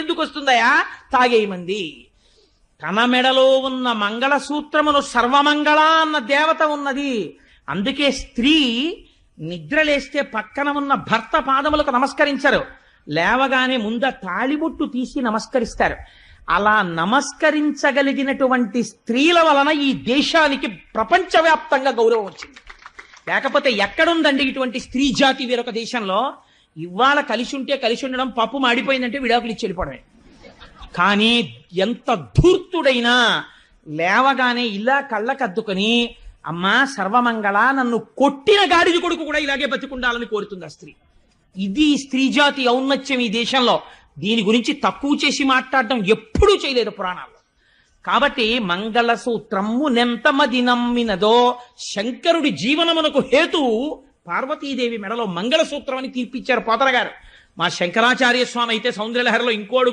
ఎందుకు వస్తుందయా తాగేయమంది. తన మెడలో ఉన్న మంగళసూత్రములు సర్వమంగళ అన్న దేవత ఉన్నది. అందుకే స్త్రీ నిద్రలేస్తే పక్కన ఉన్న భర్త పాదములకు నమస్కరించరు. లేవగానే ముంద తాళిబొట్టు తీసి నమస్కరిస్తారు. అలా నమస్కరించగలిగినటువంటి స్త్రీల వలన ఈ దేశానికి ప్రపంచవ్యాప్తంగా గౌరవం వచ్చింది. లేకపోతే ఎక్కడుందండి ఇటువంటి స్త్రీ జాతి వేరొక దేశంలో? ఇవాళ కలిసి ఉంటే కలిసి ఉండడం పప్పు మాడిపోయిందంటే విడాకులు ఇచ్చి వెళ్ళిపోవడమే. కానీ ఎంత ధూర్తుడైనా లేవగానే ఇలా కళ్ళకద్దుకొని అమ్మా సర్వమంగళ నన్ను కొట్టిన గాడిది కొడుకు కూడా ఇలాగే బతికుండాలని కోరుతుంది ఆ స్త్రీ. ఇది స్త్రీ జాతి ఔన్నత్యం ఈ దేశంలో. దీని గురించి తక్కువ చేసి మాట్లాడడం ఎప్పుడూ చేయలేదు పురాణాల్లో. కాబట్టి మంగళసూత్రము నెంతమది నమ్మినదో శంకరుడి జీవనమునకు హేతు పార్వతీదేవి మెడలో మంగళసూత్రం అని తీర్పిచ్చారు పోతన గారు మా శంకరాచార్య స్వామి అయితే సౌందర్యలహరిలో ఇంకోడు